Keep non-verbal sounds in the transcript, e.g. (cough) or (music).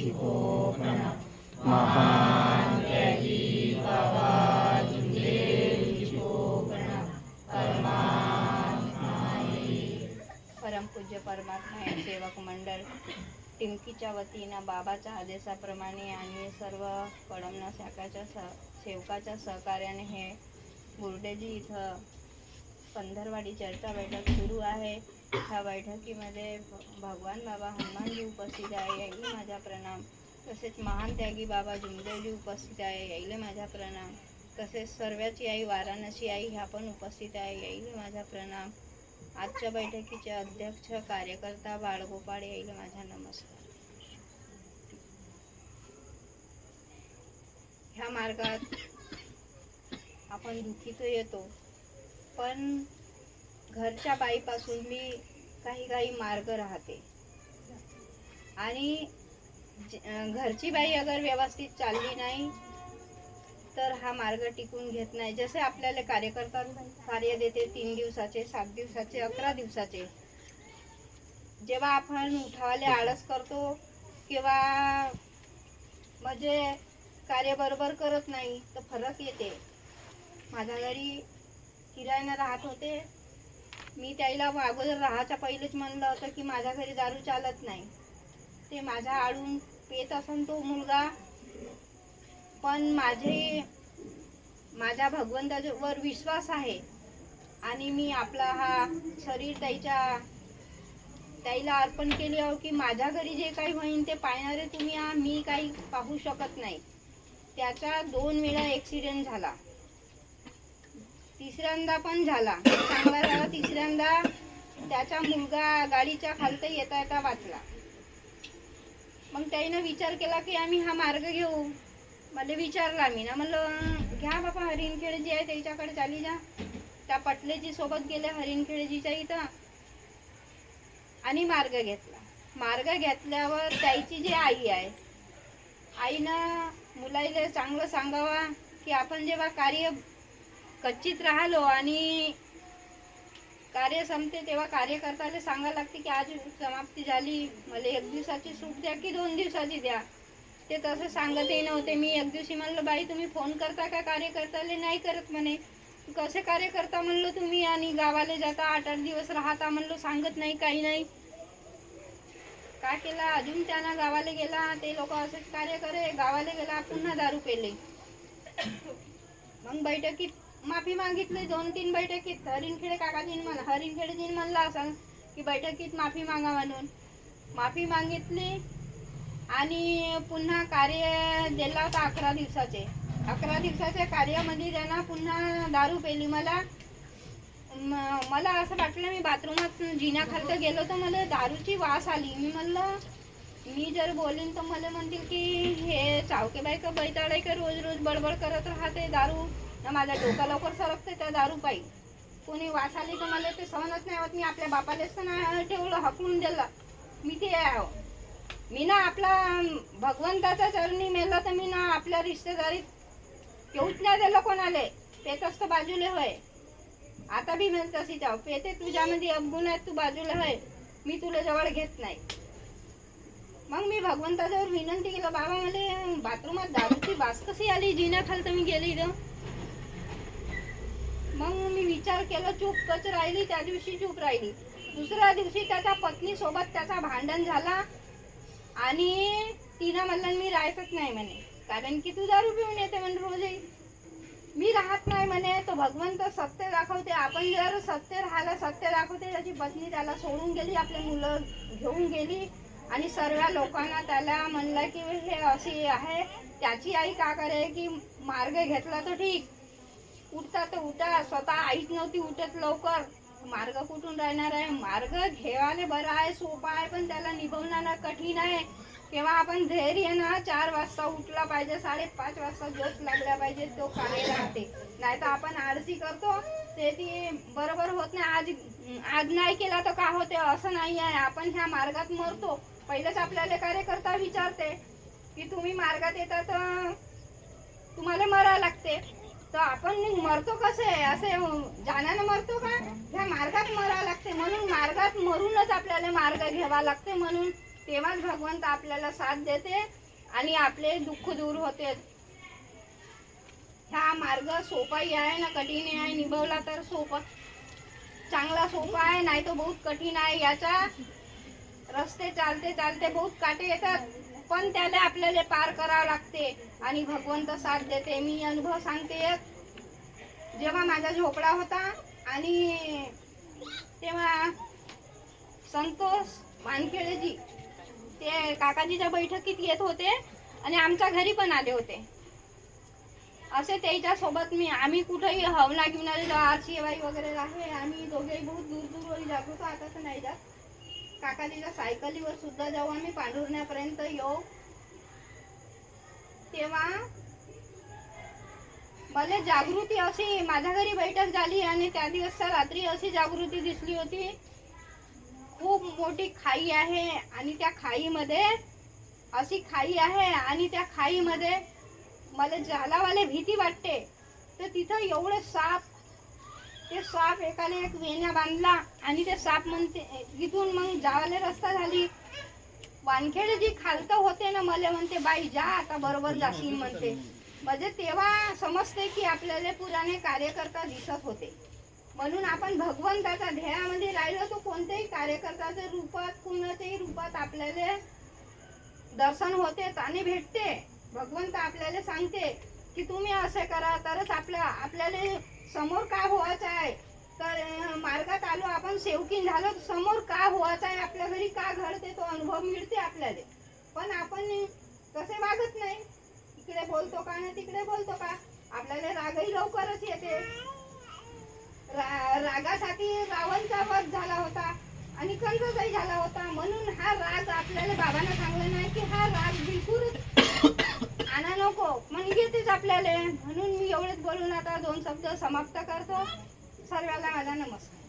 शिको पूज्य परमपूज्य परमात्मा या सेवक मंडळ टिमकीच्या वतीनं बाबाच्या आदेशाप्रमाणे आणि सर्व कळमना शाखाच्या स सेवकाच्या सहकार्याने हे बुर्डेजी इथं पंधरवाडी चर्चा बैठक सुरू आहे. ह्या बैठकीमध्ये भगवान बाबा हनुमानजी उपस्थित आहे यायले माझा प्रणाम. तसेच महान त्यागी बाबा जुमदेवजी उपस्थित आहे यायले माझा प्रणाम. तसेच सर्वाची आई वाराणसी आई ह्या पण उपस्थित आहे यायले माझा प्रणाम. आजच्या बैठकीचे अध्यक्ष कार्यकर्ता बाळगोपाळ याईले माझा नमस्कार. ह्या मार्गात आपण दुखीत येतो पण घरच्या बाईपासून मी काही काही मार्ग राहते. आणि ज- घरची बाई अगर व्यवस्थित चालली नाही तर हा मार्ग टिकून घेत नाही. जसे आपल्याला कार्यकर्ता कार्य देते तीन दिवसाचे सात दिवसाचे अकरा दिवसाचे. जेव्हा आपण उठावाले आळस करतो किंवा म्हणजे कार्य बरोबर करत नाही तर फरक येते. माझ्या घरी किरायनं राहत होते मी त्याला अगोदर राहायच्या पहिलेच म्हणलं होतं की माझ्या घरी दारू चालत नाही. ते माझ्या आडून पेत असन तो मुलगा. पण माझे माझ्या भगवंतावर विश्वास आहे. आणि मी आपला हा शरीर त्याच्या त्याला अर्पण केले आहो की माझ्या घरी जे काही होईन ते पाहणारे तुम्ही हा मी काही पाहू शकत नाही. त्याचा दोन वेळा ॲक्सिडेंट झाला. तिसऱ्यांदा पण झाला. चांगला झाला तिसऱ्यांदा. त्याचा मुलगा गाडीच्या खालत येता येता वाचला. मग त्यानं विचार केला की आम्ही हा मार्ग घेऊ. मला विचारला मी ना म्हणलं घ्या बाबा हरिणखेड जी आहे त्याच्याकडे चाली जा. त्या पटलेजी सोबत गेले हरिणखेडजीच्या इथं. आणि मार्ग घेतला. मार्ग घेतल्यावर त्याची जी आई आहे आईनं मुलाईला चांगलं सांगावा की आपण जेव्हा कार्य कच्चीत राहिलो आणि कार्य संपते तेव्हा कार्यकर्त्याला सांगायला लागते की आज समाप्ती झाली. मला एक दिवसाची सूट द्या की दोन दिवसाची द्या. ते तसं सांगतही नव्हते. मी एक दिवशी म्हणलं बाई तुम्ही फोन करता का? कार्यकर्त्याला नाही करत म्हणे. कसे कार्य करता तुम्ही आणि गावाला जाता. आठ आठ दिवस राहता. म्हणलं सांगत नाही काही नाही. काय केला? अजून त्यांना गावाला गेला? ते लोक असंच कार्य करे. गावाला गेला पुन्हा दारू पेले. मग बैठकीत माफी मागितली दोन तीन बैठकीत. हरिणखेडे काकाजीन म्हणा हरिणखेडेजीन म्हणला असं की बैठकीत माफी मागा म्हणून. माफी मागितली आणि पुन्हा कार्य दिला होता अकरा दिवसाचे. अकरा दिवसाच्या कार्यामध्ये त्यांना पुन्हा दारू पेली. मला मला असं वाटलं मी बाथरूमात जिन्याखालतं गेलो तर मला दारूची वास आली. मी म्हणलं मी जर बोलीन तर मला म्हणतील की हे चावके बायका का का रोज रोज बडबड करत राहते दारू? ना माझा डोका लवकर सरकते त्या दारूपाई. कोणी वास आली तर मला ते सहनच नाही होत. मी आपल्या बापालेच तर नाही ठेवलं हकून दिलं. मी ते आहो. मी ना आपला भगवंताचा चरणी मेला तर मी ना आपल्या रिश्तेदारीत येऊच नाही दिलं कोणाले. पेतच तर बाजूले होय. आता बी म्हणत तशी जाऊ. पेते तुझ्यामध्ये अपगुण आहेत तू बाजूला होय. मी तुला जवळ घेत नाही. मग मी भगवंताजवळ विनंती केलं बाबा मला बाथरूमात दारूची वास कशी आली? जिन्याखालतं मी गेली इथं. मग मी विचार केला चूप कच राहिली त्या दिवशी चूप राहिली. दुसऱ्या दिवशी त्याच्या पत्नी सोबत त्याचा भांडण झाला आणि तिनं म्हणलं मी राहतच नाही म्हणे कारण की तू दारू पिऊन येते म्हणे रोजही. मी राहत नाही म्हणे तो भगवंत सत्य दाखवते आपण जर सत्य राहायला सत्य दाखवते त्याची पत्नी त्याला सोडून गेली आपले मुलं घेऊन गेली आणि सर्व लोकांना त्याला म्हणलं की हे अशी आहे त्याची आई का करे की मार्ग घेतला तर ठीक उठता तर उठा स्वतः आईच नव्हती उठत लवकर. मार्ग कुठून राहणार आहे? मार्ग घेवाले बरा आहे सोपा आहे पण त्याला निभवणारा कठीण आहे. तेव्हा आपण धैर्य ना चार वाजता उठला पाहिजे साडेपाच वाजता झोप लागला पाहिजे तो कार्य राहते. नाही तर आपण आळशी करतो ते ती बरोबर होत नाही. आज आज नाही केला तर का होते? असं नाही आहे. आपण ह्या मार्गात मरतो. पहिलेच आपल्याला कार्यकर्ता विचारते की तुम्ही मार्गात येता तर तुम्हाला मरावं लागते. तर आपण मरतो कसे असे जाण्यानं मरतो का? ह्या मार्गात मरावं लागते म्हणून मार्गात मरूनच आपल्याला मार्ग घ्यावा लागते म्हणून तेव्हाच भगवंत आपल्याला साथ देते आणि आपले दुःख दूर होते. हा मार्ग सोपाही आहे ना? कठीण आहे. निभवला तर सोपा. चांगला सोपा आहे. नाही तो बहुत कठीण आहे. याचा रस्ते चालते चालते बहुत काटे येतात. पण त्याला आपल्याला पार करावं लागते. आणि भगवंत साथ देते. मी अनुभव सांगते जेव्हा माझा झोपडा होता आणि तेव्हा संतोष वानखेडेजी ते काकाजीच्या बैठकीत येत होते आणि आमच्या घरी पण आले होते. असे त्याच्या सोबत मी आम्ही कुठेही हवना आलेलो. आरसीबाई वगैरे आहे. आम्ही दोघेही बहुत दूर दूरवर जात होतो. आता तर नाही जात. काकाजीच्या सायकलीवर सुद्धा जाऊ आम्ही पांढुरण्यापर्यंत येऊ. तेव्हा मला जागृती अशी माझ्या घरी बैठक झाली आणि त्या दिवसच्या रात्री अशी जागृती दिसली होती. खूप मोठी खाई आहे आणि त्या खाईमध्ये अशी खाई आहे आणि त्या खाईमध्ये मला जालावाले भीती वाटते. तर तिथं एवढं साप ते साप एकाने एक वेण्या बांधला आणि ते साप म्हणते इथून मग जावाले रस्ता झाली. वानखेडे जी खालतं होते ना मला म्हणते बाई जा आता बरोबर जाशील म्हणते. म्हणजे तेव्हा समजते की आपल्याला पुराने कार्यकर्ता दिसत होते. म्हणून आपण भगवंताचा ध्येयामध्ये राहिलो तो कोणत्याही कार्यकर्त्याच्या रूपात कुणाच्याही रूपात आपल्याला दर्शन होते आणि भेटते. भगवंत आपल्याला सांगते की तुम्ही असे करा तरच आपल्या आपल्याला समोर काय व्हायचं आहे? तर मार्गात आलो आपण सेवकीन झालो तर समोर का व्हायचं आहे? आपल्या घरी का घडते? तो अनुभव मिळते आपल्याला. पण आपण तसे वागत नाही? इकडे बोलतो का ना तिकडे बोलतो का? आपल्याला रागही लवकरच येते. रा रागासाठी रावणचा वध झाला होता आणि कंसचाही झाला होता. म्हणून हा राग आपल्याला बाबांना सांगला नाही की हा राग बिलकुल (coughs) आणा नको. म्हणजे येतेच आपल्याला. म्हणून एवढेच बोलून आता दोन शब्द समाप्त करतो. सर्वांना माझा नमस्कार.